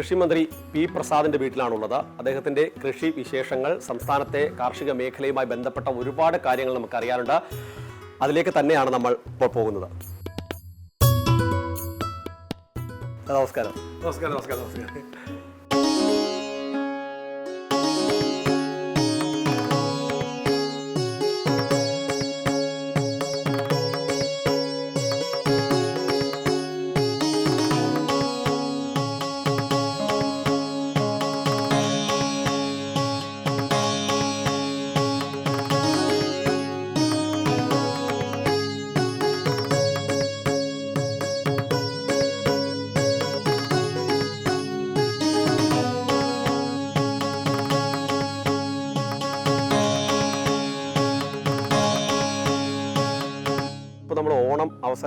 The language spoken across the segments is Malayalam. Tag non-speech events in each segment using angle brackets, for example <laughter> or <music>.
കൃഷിമന്ത്രി പി പ്രസാദിന്റെ വീട്ടിലാണുള്ളത്. അദ്ദേഹത്തിന്റെ കൃഷി വിശേഷങ്ങൾ സംസ്ഥാനത്തെ കാർഷിക മേഖലയുമായി ബന്ധപ്പെട്ട ഒരുപാട് കാര്യങ്ങൾ നമുക്ക് അറിയാനുണ്ട് അതിലേക്ക് തന്നെയാണ് നമ്മൾ ഇപ്പോൾ പോകുന്നത്. നമസ്കാരം. നമസ്കാരം നമസ്കാരം നമസ്കാരം.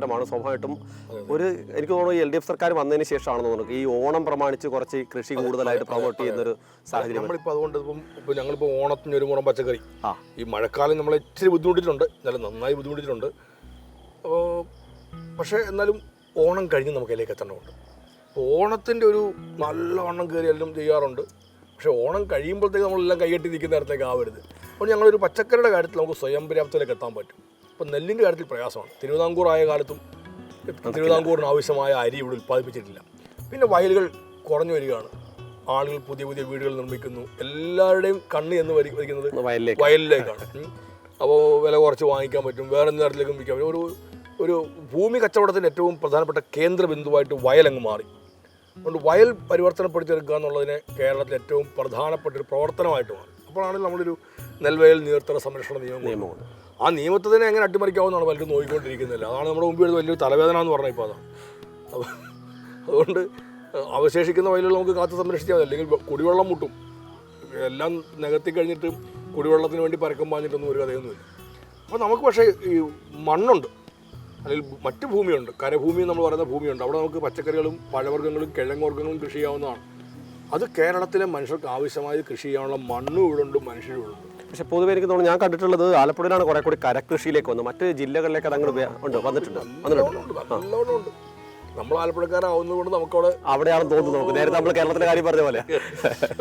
അവസരമാണ് സ്വാഭാവികമായിട്ടും. ഒരു എനിക്ക് തോന്നുന്നു എൽ ഡി എഫ് സർക്കാർ വന്നതിന് ശേഷമാണെന്ന് തോന്നുന്നു. ഈ ഓണം പ്രമാണിച്ച് കുറച്ച് കൃഷി കൂടുതലായിട്ട് പ്രൊമോട്ട് ചെയ്യുന്നൊരു സാഹചര്യം. നമ്മളിപ്പോൾ അതുകൊണ്ട് ഇപ്പം ഇപ്പോൾ ഞങ്ങളിപ്പോൾ ഓണത്തിന് ഒരു മുറം പച്ചക്കറി. ആ. ഈ മഴക്കാലം നമ്മളെ ഇച്ചിരി ബുദ്ധിമുട്ടിയിട്ടുണ്ട് നല്ല നന്നായി ബുദ്ധിമുട്ടിയിട്ടുണ്ട് അപ്പോൾ പക്ഷേ എന്നാലും ഓണം കഴിഞ്ഞ് നമുക്ക് അതിലേക്ക് എത്തേണ്ടതുണ്ട്. ഓണത്തിന്റെ ഒരു നല്ല ഓണം കയറി എല്ലാം ചെയ്യാറുണ്ട്. പക്ഷേ ഓണം കഴിയുമ്പോഴത്തേക്ക് നമ്മളെല്ലാം കൈകെട്ടി നിൽക്കുന്ന നേരത്തേക്ക് ആവരുത്. അപ്പോൾ ഞങ്ങളൊരു പച്ചക്കറിയുടെ കാര്യത്തിൽ നമുക്ക് സ്വയം പര്യാപ്തത്തിലേക്ക് എത്താൻ പറ്റും. അപ്പോൾ നെല്ലിന്റെ കാര്യത്തിൽ പ്രയാസമാണ്. തിരുവിതാംകൂർ ആയ കാലത്തും തിരുവിതാംകൂറിന് ആവശ്യമായ അരി ഇവിടെ ഉൽപ്പാദിപ്പിച്ചിട്ടില്ല. പിന്നെ വയലുകൾ കുറഞ്ഞു വരികയാണ്. ആളുകൾ പുതിയ പുതിയ വീടുകൾ നിർമ്മിക്കുന്നു. എല്ലാവരുടെയും കണ്ണ് എന്ന് വരി വരിക്കുന്നത് വയലിലേക്ക് വയലിലേക്കാണ്. അപ്പോൾ വില കുറച്ച് വാങ്ങിക്കാൻ പറ്റും. വേറെ എന്ത് തരത്തിലേക്കും വിൽക്കാൻ പറ്റും. ഒരു ഒരു ഭൂമി കച്ചവടത്തിന്റെ ഏറ്റവും പ്രധാനപ്പെട്ട കേന്ദ്ര ബിന്ദുവായിട്ട് വയലങ്ങ് മാറി. അതുകൊണ്ട് വയൽ പരിവർത്തനപ്പെടുത്തിയെടുക്കുക എന്നുള്ളതിനെ കേരളത്തിലെ ഏറ്റവും പ്രധാനപ്പെട്ട ഒരു പ്രവർത്തനമായിട്ട് മാറി. അപ്പോഴാണ് നമ്മളൊരു നെൽവയൽ നീർത്തട സംരക്ഷണ നിയമം നിയമമാണ് നിയമമുണ്ട് ആ നിയമത്തിനെ എങ്ങനെ അട്ടിമറിക്കാവുന്നതാണ് പലരും നോക്കിക്കൊണ്ടിരിക്കുന്നില്ല അതാണ് നമ്മുടെ മുമ്പിൽ വലിയ വലിയൊരു തലവേദന എന്ന് പറഞ്ഞാൽ ഇപ്പോൾ അതാണ് അതുകൊണ്ട് അവശേഷിക്കുന്ന വയലുകൾ നമുക്ക് കാത്തു സംരക്ഷിച്ചാൽ മതി. അല്ലെങ്കിൽ കുടിവെള്ളം മുട്ടും. എല്ലാം നികത്തി കഴിഞ്ഞിട്ട് കുടിവെള്ളത്തിന് വേണ്ടി പരക്കം പാഞ്ഞിട്ടൊന്നും ഒരു കഥയൊന്നുമില്ല. അപ്പോൾ നമുക്ക് പക്ഷേ ഈ മണ്ണുണ്ട്. അല്ലെങ്കിൽ മറ്റ് ഭൂമിയുണ്ട്. കരഭൂമി നമ്മൾ പറയുന്ന ഭൂമിയുണ്ട്. അവിടെ നമുക്ക് പച്ചക്കറികളും പഴവർഗങ്ങളും കിഴങ്ങുവർഗങ്ങളും കൃഷി ചെയ്യാവുന്നതാണ്. അത് കേരളത്തിലെ മനുഷ്യർക്ക് ആവശ്യമായ കൃഷി ചെയ്യാനുള്ള മണ്ണും ഇവിടുണ്ട് മനുഷ്യരും ഇവിടെ ഉണ്ട്. പക്ഷെ പൊതുവെ എനിക്ക് തോന്നുന്നു ഞാൻ കണ്ടിട്ടുള്ളത് ആലപ്പുഴയിലാണ് കുറെ കൂടി കരകൃഷിയിലേക്ക് വന്നത്. മറ്റ് ജില്ലകളിലേക്ക് അത് അങ്ങോട്ട് ഉണ്ട് വന്നിട്ടുണ്ട്. വന്നിട്ടുണ്ട്. ഉണ്ട്. നമ്മൾ ആലപ്പുഴക്കാരാവുന്നത് കൊണ്ട് നമുക്കവിടെ അവിടെയാണ് തോന്നുന്നത് നമുക്ക്. നേരത്തെ നമ്മൾ കേരളത്തിലെ കാര്യം പറഞ്ഞ പോലെ.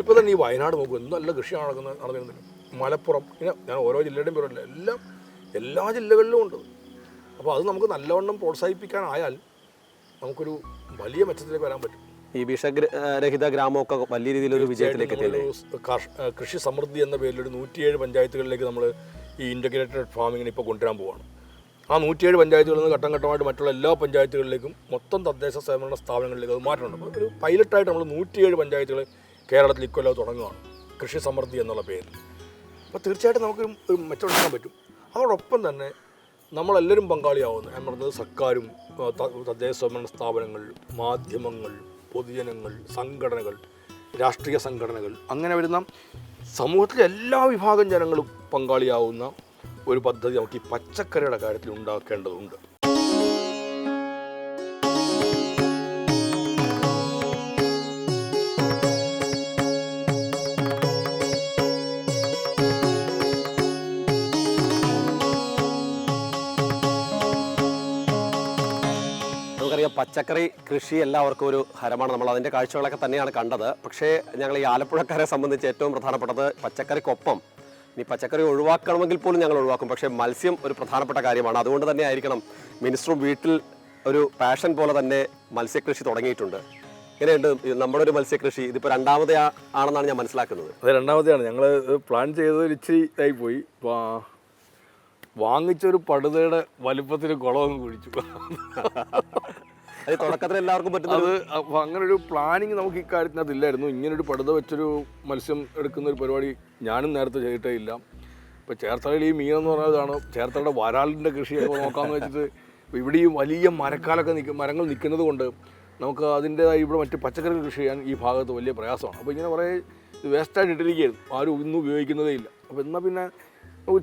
ഇപ്പോൾ തന്നെ ഈ വയനാട് നോക്കും എന്ത് നല്ല കൃഷിയാണ് നടക്കുന്നത് നടന്നിരുന്നത്. മലപ്പുറം പിന്നെ ഞാൻ ഓരോ ജില്ലയുടെയും പേരല്ല എല്ലാം എല്ലാ ജില്ലകളിലും ഉണ്ട്. അപ്പോൾ അത് നമുക്ക് നല്ലവണ്ണം പ്രോത്സാഹിപ്പിക്കാനായാൽ നമുക്കൊരു വലിയ മെച്ചത്തിലേക്ക് വരാൻ പറ്റും. ഈ വിഷരഹിത ഗ്രാമമൊക്കെ വലിയ രീതിയിലൊരു വിജയത്തിലേക്ക് എത്തിയല്ലേ? കൃഷി സമൃദ്ധി എന്ന പേരിൽ ഒരു നൂറ്റിയേഴ് പഞ്ചായത്തുകളിലേക്ക് നമ്മൾ ഈ ഇന്റഗ്രേറ്റഡ് ഫാമിങ്ങിന് ഇപ്പോൾ കൊണ്ടുവരാൻ പോവാണ്. ആ നൂറ്റിയേഴ് പഞ്ചായത്തുകളിൽ നിന്ന് ഘട്ടം ഘട്ടമായിട്ട് മറ്റുള്ള എല്ലാ പഞ്ചായത്തുകളിലേക്കും മൊത്തം തദ്ദേശ സ്വയംഭരണ സ്ഥാപനങ്ങളിലേക്ക് അത് അപ്പോൾ ഒരു പൈലറ്റായിട്ട് നമ്മൾ നൂറ്റിയേഴ് പഞ്ചായത്തുകൾ കേരളത്തിൽ ഇക്കൊല്ലം തുടങ്ങുകയാണ്. കൃഷി സമൃദ്ധി എന്നുള്ള പേരിൽ. അപ്പോൾ തീർച്ചയായിട്ടും നമുക്ക് ഒരു മെച്ചപ്പെടുത്താൻ പറ്റും. അതോടൊപ്പം തന്നെ നമ്മളെല്ലാവരും പങ്കാളിയാവുന്നു. ഞാൻ പറഞ്ഞത് സർക്കാരും തദ്ദേശ സ്വയംഭരണ സ്ഥാപനങ്ങൾ മാധ്യമങ്ങൾ പൊതുജനങ്ങൾ സംഘടനകൾ രാഷ്ട്രീയ സംഘടനകൾ അങ്ങനെ വരുന്ന സമൂഹത്തിലെ എല്ലാ വിഭാഗം ജനങ്ങളും പങ്കാളിയാവുന്ന ഒരു പദ്ധതി നമുക്ക് ഈ പച്ചക്കറിയുടെ കാര്യത്തിൽ ഉണ്ടാക്കേണ്ടതുണ്ട്. പച്ചക്കറി കൃഷി എല്ലാവർക്കും ഒരു ഹരമാണ്. നമ്മൾ അതിന്റെ കാഴ്ചകളൊക്കെ തന്നെയാണ് കണ്ടത്. പക്ഷേ ഞങ്ങൾ ഈ ആലപ്പുഴക്കാരെ സംബന്ധിച്ച് ഏറ്റവും പ്രധാനപ്പെട്ടത് പച്ചക്കറിക്കൊപ്പം. ഇനി പച്ചക്കറി ഒഴിവാക്കണമെങ്കിൽ പോലും ഞങ്ങൾ ഒഴിവാക്കും. പക്ഷേ മത്സ്യം ഒരു പ്രധാനപ്പെട്ട കാര്യമാണ്. അതുകൊണ്ട് തന്നെ ആയിരിക്കണം മിനിസ്റ്ററും വീട്ടിൽ ഒരു പാഷൻ പോലെ തന്നെ മത്സ്യകൃഷി തുടങ്ങിയിട്ടുണ്ട്. എങ്ങനെയുണ്ട് നമ്മുടെ ഒരു മത്സ്യകൃഷി? ഇതിപ്പോൾ രണ്ടാമതേ ആണെന്നാണ് ഞാൻ മനസ്സിലാക്കുന്നത്. അത് രണ്ടാമതെയാണ്. ഞങ്ങൾ പ്ലാൻ ചെയ്തത് ഇച്ചിരി ഇതായി പോയി വാങ്ങിച്ചൊരു പടുതയുടെ വലുപ്പത്തിന് കുളമൊന്നും കുഴിച്ചു. തുടക്കത്തിൽ എല്ലാവർക്കും പറ്റുന്ന അത് അങ്ങനെ ഒരു പ്ലാനിങ് നമുക്ക് ഇക്കാര്യത്തിനകത്ത് ഇല്ലായിരുന്നു. ഇങ്ങനൊരു പടുത വെച്ചൊരു മത്സ്യം എടുക്കുന്ന ഒരു പരിപാടി ഞാനും നേരത്തെ ചെയ്തിട്ടേ ഇല്ല. ഇപ്പോൾ ചേർത്തലയിൽ ഈ മീൻ എന്ന് പറയുന്നതാണ് ചേർത്തലയുടെ വരാലിന്റെ കൃഷിയൊക്കെ നോക്കാമെന്ന് വെച്ചിട്ട് ഇവിടെ ഈ വലിയ മരക്കാലൊക്കെ നിൽക്കും മരങ്ങൾ നിൽക്കുന്നത് കൊണ്ട് നമുക്ക് അതിന്റെതായ ഇവിടെ മറ്റ് പച്ചക്കറി കൃഷി ചെയ്യാൻ ഈ ഭാഗത്ത് വലിയ പ്രയാസമാണ്. അപ്പോൾ ഇങ്ങനെ കുറേ വേസ്റ്റായിട്ട് ഇട്ടിരിക്കുകയായിരുന്നു. ആരും ഇന്നും ഉപയോഗിക്കുന്നതേ ഇല്ല. അപ്പോൾ എന്നാൽ പിന്നെ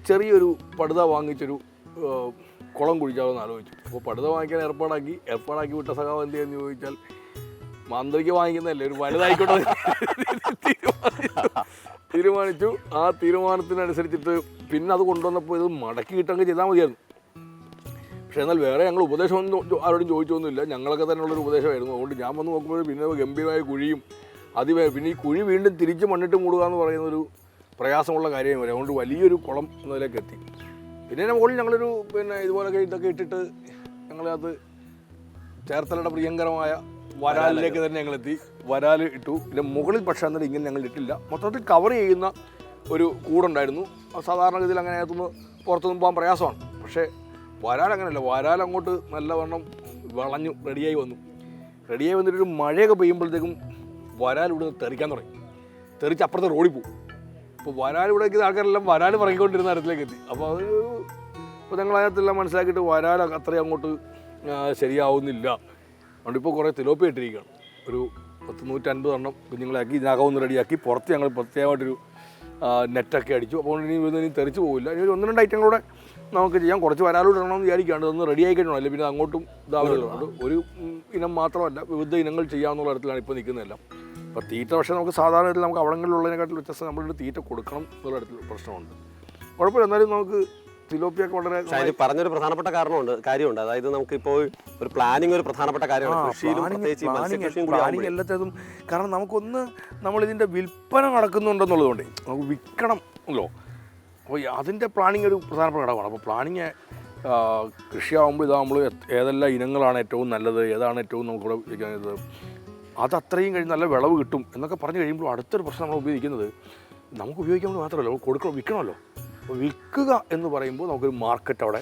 ചെറിയൊരു പടുത വാങ്ങിച്ചൊരു കുളം കുഴിച്ചാലോന്ന് ആലോചിച്ചു. അപ്പോൾ പടുത വാങ്ങിക്കാൻ ഏർപ്പാടാക്കി. ഏർപ്പാടാക്കി വിട്ട സഖാവ് എന്ത് ചെയ്യുന്നു ചോദിച്ചാൽ മാന്ത്രിക വാങ്ങിക്കുന്നതല്ലേ ഒരു വലുതായിക്കോട്ടെ എന്ന് തീരുമാനിച്ചു. ആ തീരുമാനത്തിനനുസരിച്ചിട്ട് പിന്നെ അത് കൊണ്ടുവന്നപ്പോൾ ഇത് മടക്കി കിട്ടങ്ങ് ചെയ്താൽ മതിയായിരുന്നു. പക്ഷേ എന്നാൽ വേറെ ഞങ്ങൾ ഉപദേശമൊന്നും ആരോടും ചോദിച്ചൊന്നുമില്ല. ഞങ്ങളൊക്കെ തന്നെയുള്ളൊരു ഉപദേശമായിരുന്നു. അതുകൊണ്ട് ഞാൻ വന്ന് നോക്കുമ്പോൾ പിന്നെ ഗംഭീരമായ കുഴിയും അതിവേ പിന്നെ ഈ കുഴി വീണ്ടും തിരിച്ച് മണ്ണിട്ട് മൂടുക എന്ന് പറയുന്നൊരു പ്രയാസമുള്ള കാര്യമായി. അതുകൊണ്ട് വലിയൊരു കുളം എന്നതിലേക്ക് എത്തി. പിന്നെ മുകളിൽ ഞങ്ങളൊരു പിന്നെ ഇതുപോലൊക്കെ ഇതൊക്കെ ഇട്ടിട്ട് ഞങ്ങളത് ചേർത്തലയുടെ പ്രിയങ്കരമായ വരാലിലേക്ക് തന്നെ ഞങ്ങൾ എത്തി വരാൽ ഇട്ടു. പിന്നെ മുകളിൽ പക്ഷേ എന്നിട്ട് ഇങ്ങനെ ഞങ്ങൾ ഇട്ടില്ല. മൊത്തത്തിൽ കവർ ചെയ്യുന്ന ഒരു കൂടുണ്ടായിരുന്നു. സാധാരണഗതിയിൽ അങ്ങനെ അകത്തുനിന്ന് പുറത്തൊന്നും പോകാൻ പ്രയാസമാണ്. പക്ഷേ വരാൽ അങ്ങനെയല്ല. വരാൽ അങ്ങോട്ട് നല്ലവണ്ണം വളഞ്ഞു റെഡിയായി വന്നു. റെഡിയായി വന്നിട്ടൊരു മഴയൊക്കെ പെയ്യുമ്പോഴത്തേക്കും വരാൽ ഇവിടെ നിന്ന് തെറിക്കാൻ തുടങ്ങി. തെറിച്ച് അപ്പുറത്തെ റോഡിൽ പോകും അപ്പോൾ വരാൽ ഇവിടെ നിൽക്കുന്ന ആൾക്കാരെല്ലാം വരാൽ പറങ്ങിക്കൊണ്ടിരുന്ന തരത്തിലേക്ക് എത്തി. അപ്പോൾ അത് ഇപ്പൊ ഞങ്ങൾ അതിനകത്തെല്ലാം മനസ്സിലാക്കിയിട്ട് വരാൽ അത്രയും അങ്ങോട്ട് ശരിയാവുന്നില്ല. അതുകൊണ്ട് ഇപ്പോൾ കുറേ തിലോപ്പി ഇട്ടിരിക്കുകയാണ് ഒരു പത്ത് നൂറ്റൻപത് എണ്ണം കുഞ്ഞുങ്ങളാക്കി ഇതിനകം ഒന്ന് റെഡിയാക്കി പുറത്ത് ഞങ്ങൾ പ്രത്യേകമായിട്ടൊരു നെറ്റൊക്കെ അടിച്ചു. അപ്പോൾ ഇനി ഇവിടുന്ന് ഇനി തെറിച്ച് പോകില്ല ഇനി ഒരു ഒന്ന് രണ്ട് ഐറ്റങ്ങളൂടെ നമുക്ക് ചെയ്യാം. കുറച്ച് വരാലൂടെ ഇടണമെന്ന് വിചാരിക്കാണ്ട് ഒന്ന് റെഡി ആയി കഴിഞ്ഞു അല്ലെങ്കിൽ പിന്നെ അങ്ങോട്ടും ഇതാവുന്നുണ്ട് ഒരു ഇനം മാത്രമല്ല വിവിധ ഇനങ്ങൾ ചെയ്യാമെന്നുള്ള തരത്തിലാണ് ഇപ്പോൾ നിൽക്കുന്നതെല്ലാം. അപ്പോൾ തീറ്റ പക്ഷേ നമുക്ക് സാധാരണ നമുക്ക് അവിടങ്ങളിലുള്ളതിനെക്കാട്ടിൽ വ്യത്യസ്തം നമ്മളൊരു തീറ്റ കൊടുക്കണം എന്നുള്ള തരത്തിൽ പ്രശ്നമുണ്ട്. കുഴപ്പമില്ല. എന്നാലും നമുക്ക് തിലോപ്പിയൊക്കെ വളരെ പറഞ്ഞൊരു പ്രധാനപ്പെട്ട കാരണമുണ്ട് കാര്യമുണ്ട്. അതായത് നമുക്ക് ഇപ്പോൾ ഒരു പ്ലാനിങ് ഒരു പ്രധാനപ്പെട്ട കാര്യമാണ്. പ്ലാനിങ് എല്ലാത്തതും കാരണം നമുക്കൊന്ന് നമ്മളിതിന്റെ വിൽപ്പന നടക്കുന്നുണ്ടെന്നുള്ളതുകൊണ്ട് നമുക്ക് വിൽക്കണം അല്ലോ അപ്പോൾ അതിന്റെ പ്ലാനിങ് ഒരു പ്രധാനപ്പെട്ട ഘടകമാണ്. അപ്പോൾ പ്ലാനിങ് കൃഷിയാകുമ്പോൾ ഇത് നമ്മൾ ഏതെല്ലാം ഇനങ്ങളാണ് ഏറ്റവും നല്ലത് ഏതാണ് ഏറ്റവും നമുക്കിവിടെ ഇത് അത് അത്രയും കഴിഞ്ഞ് നല്ല വിളവ് കിട്ടും എന്നൊക്കെ പറഞ്ഞു കഴിയുമ്പോൾ അടുത്തൊരു പ്രശ്നം നമ്മൾ ഉപയോഗിക്കുന്നത് നമുക്ക് ഉപയോഗിക്കാൻ വേണ്ടി മാത്രമല്ല കൊടുക്കണം വിൽക്കണമല്ലോ. അപ്പോൾ വിൽക്കുക എന്ന് പറയുമ്പോൾ നമുക്കൊരു മാർക്കറ്റ് അവിടെ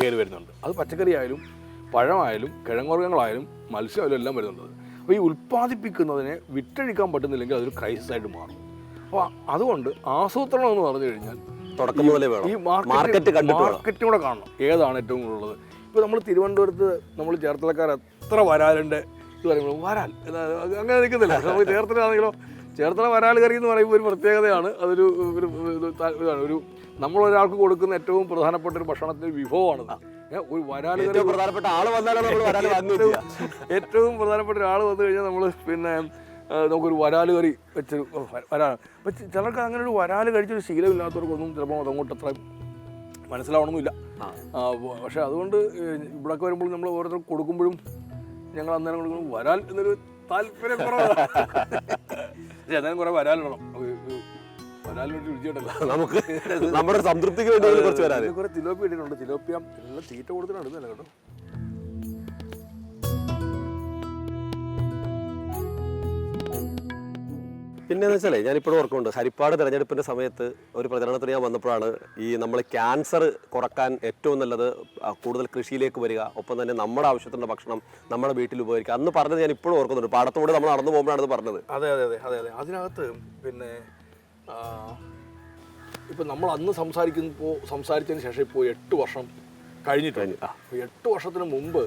കയറി വരുന്നുണ്ട്. അത് പച്ചക്കറി ആയാലും പഴമായാലും കിഴങ്ങുവർഗങ്ങളായാലും മത്സ്യമായാലും എല്ലാം വരുന്നുണ്ട്. അപ്പോൾ ഈ ഉൽപ്പാദിപ്പിക്കുന്നതിനെ വിറ്റഴിക്കാൻ പറ്റുന്നില്ലെങ്കിൽ അതൊരു ക്രൈസിസ് ആയിട്ട് മാറും. അപ്പോൾ അതുകൊണ്ട് ആസൂത്രണം എന്ന് പറഞ്ഞു കഴിഞ്ഞാൽ തുടക്കം മുതലേ വേണം. ഈ മാർക്കറ്റ് മാർക്കറ്റ് കൂടെ കാണണം. ഏതാണ് ഏറ്റവും കൂടുതലുള്ളത്? ഇപ്പോൾ നമ്മൾ തിരുവനന്തപുരത്ത് നമ്മൾ ചേർത്തലക്കാർ എത്ര വരാലുണ്ട്? ഇത് പറയുമ്പോൾ വരാൽ അങ്ങനെ നിൽക്കുന്നില്ല. ചേർത്തലാണെങ്കിലോ ചേർത്തല വരാൽ കറി എന്ന് പറയുമ്പോൾ ഒരു പ്രത്യേകതയാണ്. അതൊരു ഒരു ഇത് ഇതാണ് ഒരു നമ്മൾ ഒരാൾക്ക് കൊടുക്കുന്ന ഏറ്റവും പ്രധാനപ്പെട്ട ഒരു ഭക്ഷണത്തിന്റെ വിഭവമാണ് വിഭവമാണത്. ഒരു വരാൽ കറി പ്രധാനപ്പെട്ട ആൾ വന്നാലും നമ്മൾ <laughs> ഏറ്റവും പ്രധാനപ്പെട്ട ഒരാൾ വന്നു കഴിഞ്ഞാൽ നമ്മൾ പിന്നെ നമുക്കൊരു വരാൽ കറി വെച്ചൊരു ഓ, വരാൽ അപ്പം ചിലർക്ക് അങ്ങനെ ഒരു വരാൽ കഴിച്ചൊരു ശീലമില്ലാത്തവർക്കൊന്നും ചിലപ്പോൾ അതങ്ങോട്ട് അത്ര മനസ്സിലാവണമെന്നില്ല. പക്ഷെ അതുകൊണ്ട് ഇവിടെയൊക്കെ വരുമ്പോൾ നമ്മൾ ഓരോരുത്തർ കൊടുക്കുമ്പോഴും ഞങ്ങൾ അന്നേരം കൊടുക്കുമ്പോൾ വരാൽ എന്നൊരു താല്പര്യം കുറവാണ് കുറെ അന്നേരം കുറേ വരാലിനൊരു രുചിയുണ്ടല്ലോ. നമുക്ക് നമ്മുടെ സംതൃപ്തിക്ക് വേണ്ടി കുറച്ച് വരാൻ കുറെ തിലോപ്പി ഇട്ടിട്ടുണ്ട്. തിലോപ്പിയ എല്ലാം തീറ്റ കൊടുത്തിട്ടുണ്ട് കേട്ടോ പിന്നെ എന്ന് വെച്ചാലേ ഞാനിപ്പോഴും ഓർക്കുന്നുണ്ട്. ഹരിപ്പാട് തെരഞ്ഞെടുപ്പിന്റെ സമയത്ത് ഒരു പ്രചരണത്തിന് ഞാൻ വന്നപ്പോഴാണ് ഈ നമ്മൾ ക്യാൻസർ കുറയ്ക്കാൻ ഏറ്റവും നല്ലത് കൂടുതൽ കൃഷിയിലേക്ക് വരിക ഒപ്പം തന്നെ നമ്മുടെ ആവശ്യത്തിനുള്ള ഭക്ഷണം നമ്മുടെ വീട്ടിൽ ഉപയോഗിക്കുക അന്ന് പറഞ്ഞത് ഞാൻ ഇപ്പോഴും ഓർക്കുന്നുണ്ട്. പാടത്തോടെ നമ്മൾ നടന്നു പോകുമ്പോഴാണ് പറഞ്ഞത്. അതെ അതെ അതെ അതെ അതെ. അതിനകത്ത് പിന്നെ ഇപ്പം നമ്മൾ അന്ന് സംസാരിക്കുമ്പോൾ സംസാരിച്ചതിന് ശേഷം ഇപ്പോൾ എട്ട് വർഷം കഴിഞ്ഞിട്ടുണ്ട്. എട്ട് വർഷത്തിന് മുമ്പ്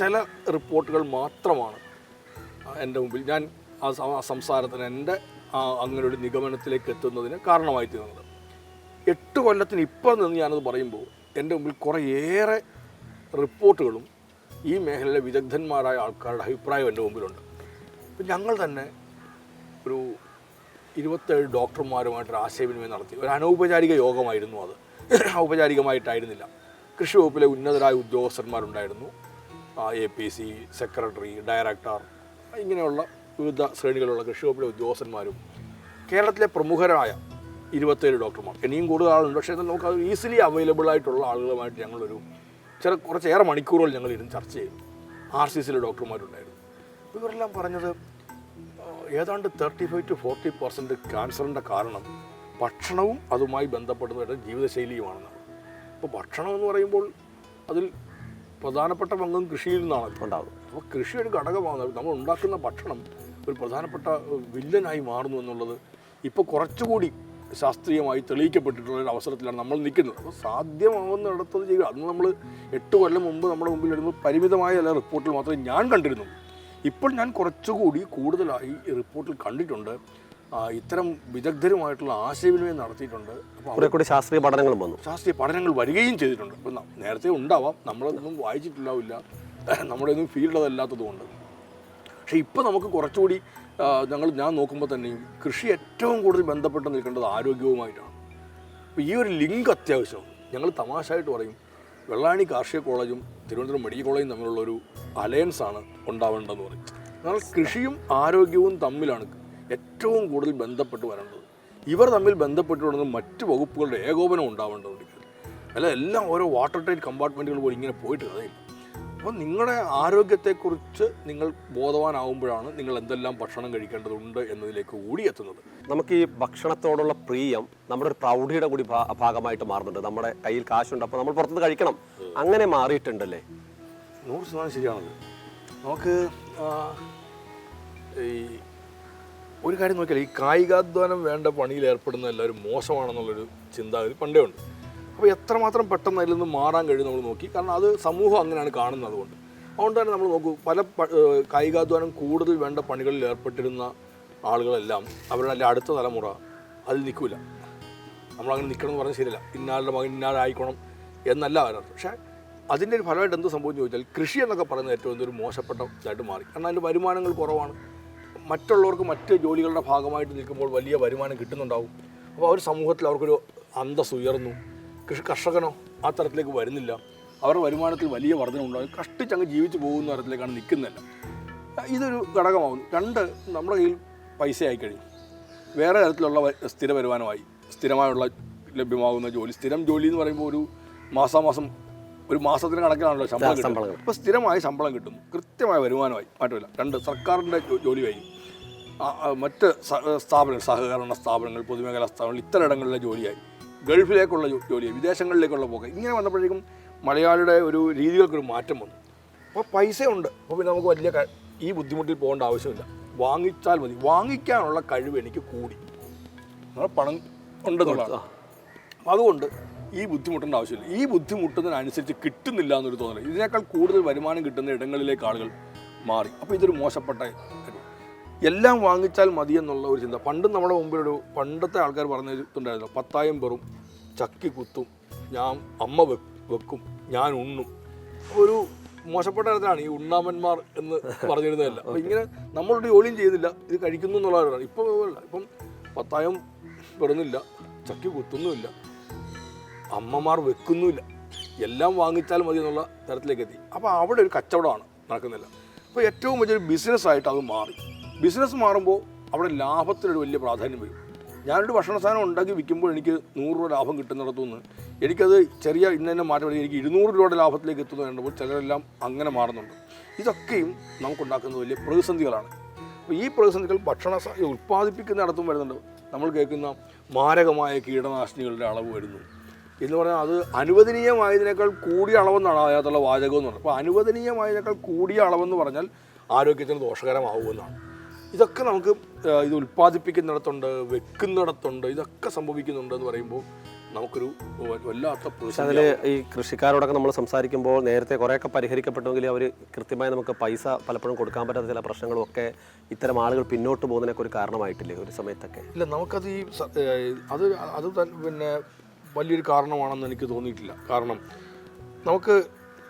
ചില റിപ്പോർട്ടുകൾ മാത്രമാണ് എന്റെ മുമ്പിൽ. ഞാൻ ആ സംസാരത്തിന് എന്റെ അങ്ങനെ ഒരു നിഗമനത്തിലേക്ക് എത്തുന്നതിന് കാരണമായി തീർന്നത്. എട്ട് കൊല്ലത്തിന് ഇപ്പം നിന്ന് ഞാനത് പറയുമ്പോൾ എന്റെ മുമ്പിൽ കുറേയേറെ റിപ്പോർട്ടുകളും ഈ മേഖലയിലെ വിദഗ്ധന്മാരായ ആൾക്കാരുടെ അഭിപ്രായം എന്റെ മുമ്പിലുണ്ട്. ഇപ്പം ഞങ്ങൾ തന്നെ ഒരു ഇരുപത്തേഴ് ഡോക്ടർമാരുമായിട്ടൊരു ആശയവിനിമയം നടത്തി. ഒരു അനൗപചാരിക യോഗമായിരുന്നു അത്. ഔപചാരികമായിട്ടായിരുന്നില്ല. കൃഷി വകുപ്പിലെ ഉന്നതരായ ഉദ്യോഗസ്ഥന്മാരുണ്ടായിരുന്നു. A P C secretary director ഇങ്ങനെയുള്ള വിവിധ ശ്രേണികളിലുള്ള കൃഷി വകുപ്പിലെ ഉദ്യോഗസ്ഥന്മാരും കേരളത്തിലെ പ്രമുഖരായ ഇരുപത്തേഴ് ഡോക്ടർമാർ. ഇനിയും കൂടുതൽ ആളുണ്ട് പക്ഷേ നമുക്ക് അത് ഈസിലി അവൈലബിൾ ആയിട്ടുള്ള ആളുകളുമായിട്ട് ഞങ്ങളൊരു ചില കുറച്ചേറെ മണിക്കൂറുകൾ ഞങ്ങൾ ഇരുന്ന് ചർച്ച ചെയ്തു. ആർ സി സിയിലെ ഡോക്ടർമാരുണ്ടായിരുന്നു. ഇവരെല്ലാം പറഞ്ഞത് ഏതാണ്ട് thirty five to forty percent ക്യാൻസറിന്റെ കാരണം ഭക്ഷണവും അതുമായി ബന്ധപ്പെടുന്നവരുടെ ജീവിതശൈലിയുമാണെന്നാണ്. അപ്പോൾ ഭക്ഷണം എന്ന് പറയുമ്പോൾ അതിൽ പ്രധാനപ്പെട്ട പങ്കും കൃഷിയിൽ നിന്നാണ്. ഉണ്ടാകുന്നത് അപ്പോൾ കൃഷി ഒരു ഘടകമാണ്. നമ്മൾ ഉണ്ടാക്കുന്ന ഭക്ഷണം ഒരു പ്രധാനപ്പെട്ട വില്ലനായി മാറുന്നു എന്നുള്ളത് ഇപ്പോൾ കുറച്ചുകൂടി ശാസ്ത്രീയമായി തെളിയിക്കപ്പെട്ടിട്ടുള്ള ഒരു അവസരത്തിലാണ് നമ്മൾ നിൽക്കുന്നത്. അപ്പോൾ സാധ്യമാവുന്നിടത്തത് ചെയ്യുക. അന്ന് നമ്മൾ എട്ട് കൊല്ലം മുമ്പ് നമ്മുടെ മുമ്പിൽ വരുമ്പോൾ പരിമിതമായ ചില റിപ്പോർട്ടിൽ മാത്രമേ ഞാൻ കണ്ടിരുന്നു. ഇപ്പോൾ ഞാൻ കുറച്ചുകൂടി കൂടുതലായി റിപ്പോർട്ടിൽ കണ്ടിട്ടുണ്ട്. ഇത്തരം വിദഗ്ധരുമായിട്ടുള്ള ആശയവിനിമയം നടത്തിയിട്ടുണ്ട്. അപ്പോൾ കൂടി ശാസ്ത്രീയ പഠനങ്ങളും വന്നു. ശാസ്ത്രീയ പഠനങ്ങൾ വരികയും ചെയ്തിട്ടുണ്ട്. അപ്പം നേരത്തെ ഉണ്ടാവാം. നമ്മളതൊന്നും വായിച്ചിട്ടില്ലാവില്ല നമ്മുടെ ഒന്നും ഫീൽഡ് അതല്ലാത്തതുകൊണ്ട്. പക്ഷേ ഇപ്പോൾ നമുക്ക് കുറച്ചുകൂടി ഞങ്ങൾ ഞാൻ നോക്കുമ്പോൾ തന്നെ കൃഷി ഏറ്റവും കൂടുതൽ ബന്ധപ്പെട്ട് നിൽക്കേണ്ടത് ആരോഗ്യവുമായിട്ടാണ്. അപ്പോൾ ഈ ഒരു ലിങ്ക് അത്യാവശ്യമാണ്. ഞങ്ങൾ തമാശയായിട്ട് പറയും വെള്ളാണി കാർഷിക കോളേജും തിരുവനന്തപുരം മെഡിക്കൽ കോളേജും തമ്മിലുള്ള ഒരു അലയൻസ് ആണ് ഉണ്ടാവേണ്ടതെന്ന് പറയും. എന്നാൽ കൃഷിയും ആരോഗ്യവും തമ്മിലാണ് ഏറ്റവും കൂടുതൽ ബന്ധപ്പെട്ട് വരേണ്ടത്. ഇവർ തമ്മിൽ ബന്ധപ്പെട്ടുകൊണ്ട് മറ്റ് വകുപ്പുകളുടെ ഏകോപനം ഉണ്ടാവേണ്ടതുണ്ട്. അല്ല എല്ലാം ഓരോ വാട്ടർ ടൈറ്റ് കമ്പാർട്ട്മെന്റുകൾ പോലും ഇങ്ങനെ പോയിട്ട് കഥയില്ല അപ്പോൾ നിങ്ങളുടെ ആരോഗ്യത്തെക്കുറിച്ച് നിങ്ങൾ ബോധവാനാവുമ്പോഴാണ് നിങ്ങൾ എന്തെല്ലാം ഭക്ഷണം കഴിക്കേണ്ടതുണ്ട് എന്നതിലേക്ക് കൂടി എത്തുന്നത്. നമുക്ക് ഈ ഭക്ഷണത്തോടുള്ള പ്രിയം നമ്മുടെ ഒരു പ്രൗഢിയുടെ കൂടി ഭാഗമായിട്ട് മാറുന്നുണ്ട്. നമ്മുടെ കയ്യിൽ കാശുണ്ട് അപ്പോൾ നമ്മൾ പുറത്തുനിന്ന് കഴിക്കണം. അങ്ങനെ മാറിയിട്ടുണ്ടല്ലേ? നൂറ് ശതമാനം ശരിയാണത്. നമുക്ക് ഈ ഒരു കാര്യം നോക്കിയാൽ ഈ കായികാധ്വാനം വേണ്ട പണിയിൽ ഏർപ്പെടുന്ന എല്ലാവരും മോശമാണെന്നുള്ളൊരു ചിന്താഗതി പണ്ടേ ഉണ്ട്. അപ്പോൾ എത്രമാത്രം പെട്ടെന്ന് അതിൽ നിന്ന് മാറാൻ കഴിയും നമ്മൾ നോക്കി. കാരണം അത് സമൂഹം അങ്ങനെയാണ് കാണുന്നത് അതുകൊണ്ട്. അതുകൊണ്ട് തന്നെ നമ്മൾ നോക്കൂ പല കായികാധ്വാനം കൂടുതൽ വേണ്ട പണികളിൽ ഏർപ്പെട്ടിരുന്ന ആളുകളെല്ലാം അവരുടെ അടുത്ത തലമുറ അതിൽ നിൽക്കില്ല നമ്മളങ്ങനെ നിൽക്കണം എന്ന് പറഞ്ഞാൽ ശരിയല്ല. ഇന്നാളുടെ മകൻ ഇന്നാളായിക്കണം എന്നല്ല അവരത് പക്ഷേ അതിന്റെ ഒരു ഫലമായിട്ട് എന്ത് സംഭവിച്ചു ചോദിച്ചാൽ കൃഷി എന്നൊക്കെ പറയുന്നത് ഏറ്റവും ഒരു മോശപ്പെട്ട ഇതായിട്ട് മാറി. കാരണം അതിന്റെ വരുമാനങ്ങൾ കുറവാണ്. മറ്റുള്ളവർക്ക് മറ്റ് ജോലികളുടെ ഭാഗമായിട്ട് നിൽക്കുമ്പോൾ വലിയ വരുമാനം കിട്ടുന്നുണ്ടാവും. അപ്പോൾ ആ ഒരു സമൂഹത്തിൽ അവർക്കൊരു അന്തസ് ഉയർന്നു. കൃഷി കർഷകനോ ആ തരത്തിലേക്ക് വരുന്നില്ല. അവരുടെ വരുമാനത്തിൽ വലിയ വർധന ഉണ്ടാകും കഷ്ടിച്ചങ്ങ് ജീവിച്ചു പോകുന്ന തരത്തിലേക്കാണ് നിൽക്കുന്നില്ല ഇതൊരു ഘടകമാകുന്നു. രണ്ട് നമ്മുടെ കയ്യിൽ പൈസ ആയി കഴിഞ്ഞു. വേറെ തരത്തിലുള്ള സ്ഥിര വരുമാനമായി. സ്ഥിരമായുള്ള ലഭ്യമാകുന്ന ജോലി. സ്ഥിരം ജോലി എന്ന് പറയുമ്പോൾ ഒരു മാസാമാസം ഒരു മാസത്തിന് കണക്കിലാണല്ലോ ശമ്പളം കിട്ടുന്നത്. അപ്പോൾ സ്ഥിരമായി ശമ്പളം കിട്ടുന്നു. കൃത്യമായ വരുമാനമായി. മാറ്റമില്ല രണ്ട് സർക്കാരിന്റെ ജോലി കഴിഞ്ഞു. മറ്റ് സ്ഥാപനങ്ങൾ സഹകരണ സ്ഥാപനങ്ങൾ പൊതുമേഖലാ സ്ഥാപനങ്ങൾ ഇത്തരം ഇടങ്ങളിലെ ജോലിയായി. ഗൾഫിലേക്കുള്ള ജോലി വിദേശങ്ങളിലേക്കുള്ള പോക്ക് ഇങ്ങനെ വന്നപ്പോഴേക്കും മലയാളിയുടെ ഒരു രീതികൾക്കൊരു മാറ്റം വന്നു. അപ്പോൾ പൈസ ഉണ്ട് അപ്പോൾ പിന്നെ നമുക്ക് വലിയ ഈ ബുദ്ധിമുട്ടിൽ പോകേണ്ട ആവശ്യമില്ല. വാങ്ങിച്ചാൽ മതി. വാങ്ങിക്കാനുള്ള കഴിവ് എനിക്ക് കൂടി. നമ്മുടെ പണം ഉണ്ടെന്നുള്ളതാണ്. അപ്പം അതുകൊണ്ട് ഈ ബുദ്ധിമുട്ടേണ്ട ആവശ്യമില്ല. ഈ ബുദ്ധിമുട്ടുന്നതിനനുസരിച്ച് കിട്ടുന്നില്ല എന്നൊരു തോന്നൽ ഇതിനേക്കാൾ കൂടുതൽ വരുമാനം കിട്ടുന്ന ഇടങ്ങളിലേക്ക് ആളുകൾ മാറി. അപ്പോൾ ഇതൊരു മോശപ്പെട്ട. എല്ലാം വാങ്ങിച്ചാൽ മതി എന്നുള്ള ഒരു ചിന്ത. പണ്ട് നമ്മുടെ മുമ്പിലൊരു പണ്ടത്തെ ആൾക്കാർ പറഞ്ഞിട്ടുണ്ടായിരുന്നു പത്തായം പെറും ചക്കി കുത്തും ഞാൻ അമ്മ വെക്കും ഞാൻ ഉണ്ണും. ഒരു മോശപ്പെട്ട തരത്തിലാണ് ഈ ഉണ്ണാമന്മാർ എന്ന് പറഞ്ഞിരുന്നതല്ല. അപ്പം ഇങ്ങനെ നമ്മളൊരു ജോലിയും ചെയ്തില്ല ഇത് കഴിക്കുന്നു എന്നുള്ളവരാണ് അല്ല ഇപ്പം പത്തായം പെറുന്നില്ല ചക്കി കുത്തുന്നുമില്ല അമ്മമാർ വെക്കുന്നുമില്ല. എല്ലാം വാങ്ങിച്ചാൽ മതി എന്നുള്ള തരത്തിലേക്ക് എത്തി. അപ്പോൾ അവിടെ ഒരു കച്ചവടമാണ് നടക്കുന്നില്ല. അപ്പോൾ ഏറ്റവും വലിയൊരു ബിസിനസ്സായിട്ട് അത് മാറി. ബിസിനസ് മാറുമ്പോൾ അവിടെ ലാഭത്തിനൊരു വലിയ പ്രാധാന്യം വരും. ഞാനൊരു ഭക്ഷണ സാധനം ഉണ്ടാക്കി വിൽക്കുമ്പോൾ എനിക്ക് നൂറ് രൂപ ലാഭം കിട്ടുന്നിടത്തുനിന്ന് എനിക്കത് ചെറിയ ഇന്ന മാറ്റം. എനിക്ക് ഇരുന്നൂറ് രൂപയുടെ ലാഭത്തിലേക്ക് എത്തുന്നു കണ്ടപ്പോൾ ചിലരെല്ലാം അങ്ങനെ മാറുന്നുണ്ട്. ഇതൊക്കെയും നമുക്കുണ്ടാക്കുന്ന വലിയ പ്രതിസന്ധികളാണ്. അപ്പോൾ ഈ പ്രതിസന്ധികൾ ഭക്ഷണ ഉൽപ്പാദിപ്പിക്കുന്നിടത്തും വരുന്നുണ്ട്. നമ്മൾ കേൾക്കുന്ന മാരകമായ കീടനാശിനികളുടെ അളവ് വരുന്നു. എന്ന് പറഞ്ഞാൽ അത് അനുവദനീയമായതിനേക്കാൾ കൂടിയ അളവെന്നാണ് അതിനകത്തുള്ള വാചകം എന്ന് അപ്പോൾ അനുവദനീയമായതിനേക്കാൾ കൂടിയ അളവെന്ന് പറഞ്ഞാൽ ആരോഗ്യത്തിന് ദോഷകരമാവുമെന്നാണ്. ഇതൊക്കെ നമുക്ക് ഇത് ഉൽപ്പാദിപ്പിക്കുന്നിടത്തുണ്ട് വെക്കുന്നിടത്തുണ്ട് ഇതൊക്കെ സംഭവിക്കുന്നുണ്ട് എന്ന് പറയുമ്പോൾ നമുക്കൊരു വല്ലാത്ത അതിൽ ഈ കൃഷിക്കാരോടൊക്കെ നമ്മൾ സംസാരിക്കുമ്പോൾ നേരത്തെ കുറേയൊക്കെ പരിഹരിക്കപ്പെട്ടെങ്കിൽ അവർ കൃത്യമായി നമുക്ക് പൈസ പലപ്പോഴും കൊടുക്കാൻ പറ്റാത്ത ചില പ്രശ്നങ്ങളും ഒക്കെ ഇത്തരം ആളുകൾ പിന്നോട്ട് പോകുന്നതിനൊക്കെ ഒരു കാരണമായിട്ടില്ലേ ഒരു സമയത്തൊക്കെ? ഇല്ല നമുക്കത് ഈ അത് അത് പിന്നെ വലിയൊരു കാരണമാണെന്ന് എനിക്ക് തോന്നിയിട്ടില്ല. കാരണം നമുക്ക്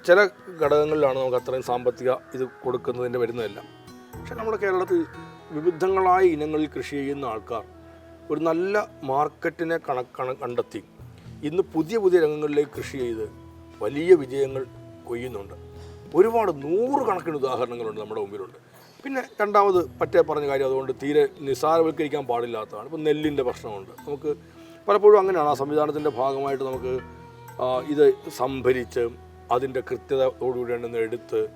ചില ഘടകങ്ങളിലാണ് നമുക്ക് അത്രയും സാമ്പത്തിക ഇത് കൊടുക്കുന്നതിന്റെ വരുന്നതല്ല. പക്ഷെ നമ്മുടെ കേരളത്തിൽ വിവിധങ്ങളായ ഇനങ്ങളിൽ കൃഷി ചെയ്യുന്ന ആൾക്കാർ ഒരു നല്ല മാർക്കറ്റിനെ കണക്കണ കണ്ടെത്തി. ഇന്ന് പുതിയ പുതിയ രംഗങ്ങളിലേക്ക് കൃഷി ചെയ്ത് വലിയ വിജയങ്ങൾ കൊയ്യുന്നുണ്ട്. ഒരുപാട് നൂറുകണക്കിന് ഉദാഹരണങ്ങളുണ്ട് നമ്മുടെ മുമ്പിലുണ്ട്. പിന്നെ രണ്ടാമത് പറ്റേ പറഞ്ഞ കാര്യം അതുകൊണ്ട് തീരെ നിസ്സാരവൽക്കരിക്കാൻ പാടില്ലാത്തതാണ്. ഇപ്പോൾ നെല്ലിന്റെ പ്രശ്നമുണ്ട്. നമുക്ക് പലപ്പോഴും അങ്ങനെയാണ്. ആ സംവിധാനത്തിന്റെ ഭാഗമായിട്ട് നമുക്ക് ഇത് സംഭരിച്ച് അതിന്റെ കൃത്യതയോടുകൂടി എടുത്ത്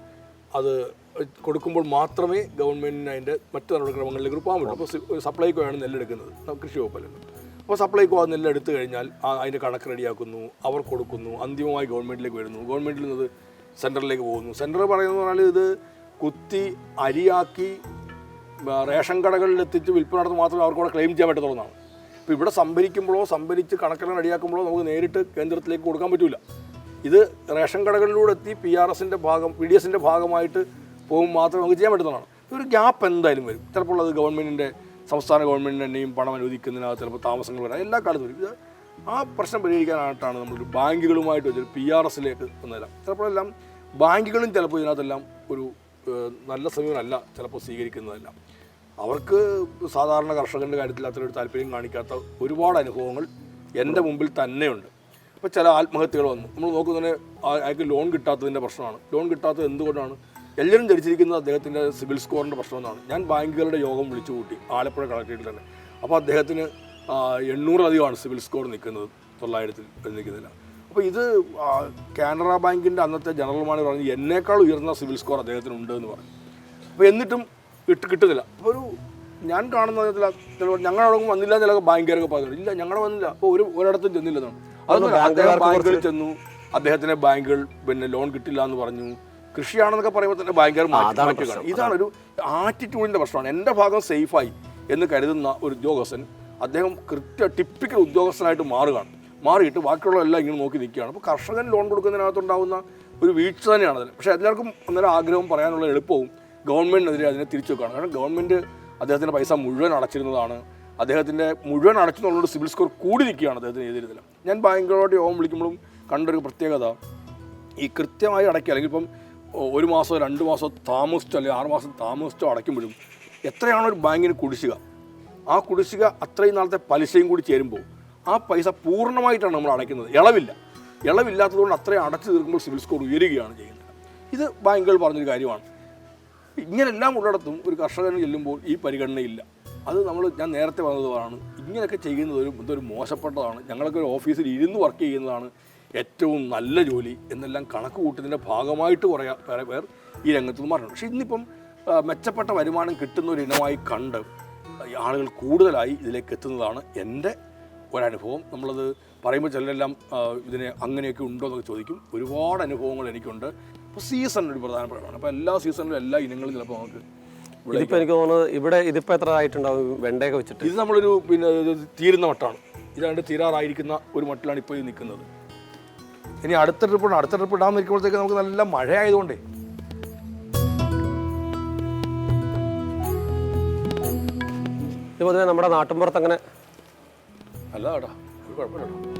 അത് കൊടുക്കുമ്പോൾ മാത്രമേ ഗവൺമെന്റിന് അതിന്റെ മറ്റു നടപടിക്രമങ്ങളിലേക്ക് പോകാൻ പറ്റും അപ്പോൾ സപ്ലൈക്കോയാണ് നെല്ലെടുക്കുന്നത്. നമുക്ക് കൃഷി വകുപ്പല്ല. അപ്പോൾ സപ്ലൈക്കോ ആ നെല്ലെടുത്ത് കഴിഞ്ഞാൽ അതിന്റെ കണക്ക് റെഡിയാക്കുന്നു അവർ കൊടുക്കുന്നു അന്തിമമായി ഗവൺമെന്റിലേക്ക് വരുന്നു. ഗവൺമെന്റിൽ നിന്ന് സെന്ററിലേക്ക് പോകുന്നു. സെന്റർ പറയുന്നത് പറഞ്ഞാൽ ഇത് കുത്തി അരിയാക്കി റേഷൻ കടകളിൽ എത്തിച്ച് വിൽപ്പന നടത്തുമ്പോൾ മാത്രമേ അവർക്ക് അവിടെ ക്ലെയിം ചെയ്യാൻ പറ്റത്തുള്ളതാണ് അപ്പോൾ ഇവിടെ സംഭരിക്കുമ്പോഴോ സംഭരിച്ച് കണക്കെല്ലാം റെഡിയാക്കുമ്പോഴോ നമുക്ക് നേരിട്ട് കേന്ദ്രത്തിലേക്ക് കൊടുക്കാൻ പറ്റില്ല ഇത് റേഷൻ കടകളിലൂടെ എത്തി പി ആർ എസിന്റെ ഭാഗം പി ഡി എസിന്റെ ഭാഗമായിട്ട് പോകുമ്പോൾ മാത്രമേ നമുക്ക് ചെയ്യാൻ പറ്റുന്നതാണ്. ഒരു ഗ്യാപ്പ് എന്തായാലും വരും. ചിലപ്പോൾ അത് ഗവൺമെന്റിന്റെ സംസ്ഥാന ഗവൺമെന്റിന്റെ തന്നെയും പണം അനുവദിക്കുന്നതിനകത്ത് ചിലപ്പോൾ താമസങ്ങൾ വരാം. എല്ലാ കാലത്തും വരും. ഇത് ആ പ്രശ്നം പരിഹരിക്കാനായിട്ടാണ് നമ്മൾ ബാങ്കുകളുമായിട്ട് വെച്ചൊരു പി ആർ എസിലേക്ക് വന്നതെല്ലാം. ചിലപ്പോഴെല്ലാം ബാങ്കുകളും ചിലപ്പോൾ ഇതിനകത്തെല്ലാം ഒരു നല്ല സമീപനമല്ല ചിലപ്പോൾ സ്വീകരിക്കുന്നതെല്ലാം. അവർക്ക് സാധാരണ കർഷകന്റെ കാര്യത്തിൽ അത്ര ഒരു താല്പര്യം കാണിക്കാത്ത ഒരുപാട് അനുഭവങ്ങൾ എന്റെ മുമ്പിൽ തന്നെയുണ്ട്. അപ്പോൾ ചില ആത്മഹത്യകൾ വന്നു. നമ്മൾ നോക്കുന്നതിന് അയാൾക്ക് ലോൺ കിട്ടാത്തതിന്റെ പ്രശ്നമാണ്. ലോൺ കിട്ടാത്തത് എന്തുകൊണ്ടാണ്? എല്ലാവരും ധരിച്ചിരിക്കുന്നത് അദ്ദേഹത്തിന്റെ സിവിൽ സ്കോറിന്റെ പ്രശ്നമെന്നാണ്. ഞാൻ ബാങ്കുകളുടെ യോഗം വിളിച്ചു കൂട്ടി ആലപ്പുഴ കളക്ടറേറ്റിൽ തന്നെ. അപ്പോൾ അദ്ദേഹത്തിന് എണ്ണൂറധികമാണ് സിവിൽ സ്കോർ നിൽക്കുന്നത് തൊള്ളായിരത്തിൽ നിൽക്കുന്നില്ല. അപ്പോൾ ഇത് കാനറ ബാങ്കിന്റെ അന്നത്തെ ജനറൽ മാനേജർ പറഞ്ഞു എന്നേക്കാൾ ഉയർന്ന സിവിൽ സ്കോർ അദ്ദേഹത്തിന് ഉണ്ട് എന്ന് പറഞ്ഞു. അപ്പോൾ എന്നിട്ടും ഇട്ട് കിട്ടുന്നില്ല. അപ്പോൾ ഒരു ഞാൻ കാണുന്ന വിധത്തിൽ ചിലപ്പോൾ ഞങ്ങളവിടെ വന്നില്ല എന്നൊക്കെ ബാങ്കുകാരൊക്കെ പറഞ്ഞു ഇല്ല ഞങ്ങളുടെ വന്നില്ല. അപ്പോൾ ഒരു ഒരിടത്തും ചെന്നില്ലെന്നാണ്. അതൊന്നും അദ്ദേഹം ബാങ്കുകളിൽ ചെന്നു അദ്ദേഹത്തിന്റെ ബാങ്കുകൾ പിന്നെ ലോൺ കിട്ടില്ല എന്ന് പറഞ്ഞു. കൃഷിയാണെന്നൊക്കെ പറയുമ്പോൾ തന്നെ ഭയങ്കര മാറ്റി മാറ്റി ഇതാണ് ഒരു ആറ്റിറ്റ്യൂഡിന്റെ പ്രശ്നമാണ്. എന്റെ ഭാഗം സേഫായി എന്ന് കരുതുന്ന ഒരു ഉദ്യോഗസ്ഥൻ അദ്ദേഹം കൃത്യ ടിപ്പിക്കൽ ഉദ്യോഗസ്ഥനായിട്ട് മാറുകയാണ്. മാറിയിട്ട് ബാക്കിയുള്ള എല്ലാം ഇങ്ങനെ നോക്കി നിൽക്കുകയാണ്. അപ്പോൾ കർഷകൻ ലോൺ കൊടുക്കുന്നതിനകത്തുണ്ടാകുന്ന ഒരു വീഴ്ച തന്നെയാണ് അതിൽ പക്ഷേ എല്ലാവർക്കും അന്നേരം ആഗ്രഹം പറയാനുള്ള എളുപ്പവും ഗവൺമെന്റിനെതിരെ അതിനെ തിരിച്ചു വെക്കുകയാണ്. കാരണം ഗവൺമെന്റ് അദ്ദേഹത്തിന്റെ പൈസ മുഴുവൻ അടച്ചിരുന്നതാണ്. അദ്ദേഹത്തിന്റെ മുഴുവൻ അടച്ചെന്നുള്ളൊരു സിവിൽ സ്കോർ കൂടി നിൽക്കുകയാണ് അദ്ദേഹത്തിന് എതിരുന്നില്ല ഞാൻ ബാങ്കുകളോട്ട് യോഗം വിളിക്കുമ്പോഴും കണ്ടൊരു പ്രത്യേകത. ഈ കൃത്യമായി അടയ്ക്കുക അല്ലെങ്കിൽ ഇപ്പം ഒരു മാസമോ രണ്ട് മാസമോ താമസിച്ചോ അല്ലെങ്കിൽ ആറ് മാസം താമസിച്ചോ അടയ്ക്കുമ്പോഴും എത്രയാണോ ഒരു ബാങ്കിന് കുടിശ്ശിക ആ കുടിശ്ശിക അത്രയും നാളത്തെ പലിശയും കൂടി ചേരുമ്പോൾ ആ പൈസ പൂർണമായിട്ടാണ് നമ്മൾ അടയ്ക്കുന്നത്. ഇളവില്ല. ഇളവില്ലാത്തതുകൊണ്ട് അത്രയും അടച്ചു തീർക്കുമ്പോൾ സിവിൽ സ്കോർ ഉയരുകയാണ് ചെയ്യുന്നത്. ഇത് ബാങ്കുകൾ പറഞ്ഞൊരു കാര്യമാണ്. ഇങ്ങനെല്ലാം ഉള്ളിടത്തും ഒരു കർഷകന് ചെല്ലുമ്പോൾ ഈ പരിഗണനയില്ല. അത് നമ്മൾ ഞാൻ നേരത്തെ പറഞ്ഞതാണ് ഇങ്ങനെയൊക്കെ ചെയ്യുന്നത് ഒരു ഇതൊരു മോശപ്പെട്ടതാണ്. ഞങ്ങളൊക്കെ ഒരു ഓഫീസിൽ ഇരുന്ന് വർക്ക് ചെയ്യുന്നതാണ്. ഏറ്റവും നല്ല ജോലി എന്നെല്ലാം കണക്ക് കൂട്ടുന്നതിന്റെ ഭാഗമായിട്ട് കുറേ പേരെ പേർ ഈ രംഗത്ത് നിന്ന് മാറുന്നുണ്ട്. പക്ഷേ ഇന്നിപ്പം മെച്ചപ്പെട്ട വരുമാനം കിട്ടുന്ന ഒരു ഇനമായി കണ്ട് ആളുകൾ കൂടുതലായി ഇതിലേക്ക് എത്തുന്നതാണ് എന്റെ ഒരനുഭവം. നമ്മളത് പറയുമ്പോൾ ചിലരെല്ലാം ഇതിനെ അങ്ങനെയൊക്കെ ഉണ്ടോ എന്നൊക്കെ ചോദിക്കും. ഒരുപാട് അനുഭവങ്ങൾ എനിക്കുണ്ട്. അപ്പോൾ സീസൺ ഒരു പ്രധാനപ്പെട്ടതാണ് അപ്പോൾ എല്ലാ സീസണിലും എല്ലാ ഇനങ്ങളും ചിലപ്പോൾ നമുക്ക് ഇതിപ്പോൾ ഇതിപ്പോ എനിക്ക് തോന്നുന്നത് ഇവിടെ ഇതിപ്പോൾ എത്ര ആയിട്ടുണ്ടാവും? വെണ്ടയൊക്കെ വെച്ചിട്ട്. ഇത് നമ്മളൊരു പിന്നെ തീരുന്ന മട്ടാണ്. ഇതാണ്ട് തീരാറായിരിക്കുന്ന ഒരു മട്ടിലാണ് ഇപ്പോൾ ഇത് നിൽക്കുന്നത്. ഇനി അടുത്ത ട്രിപ്പ് ഇടാം. അടുത്ത ട്രിപ്പ് ഇടാൻ നിൽക്കുമ്പോഴത്തേക്ക് നമുക്ക് നല്ല മഴ ആയതുകൊണ്ടേ ഇത് പൊതുവെ നമ്മുടെ നാട്ടിൻപുറത്ത് അങ്ങനെ അല്ല കേട്ടോ ഒരു കുഴപ്പമില്ല കേട്ടോ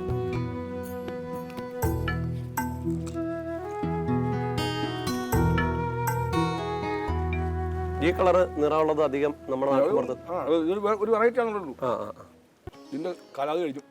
ഈ കളറ് നിറമുള്ളത് അധികം നമ്മുടെ നാട്ടിൻപുറത്ത് ഒരു വെറൈറ്റി ആണല്ലോ ഇതിന്റെ കാലാവധി കഴിഞ്ഞു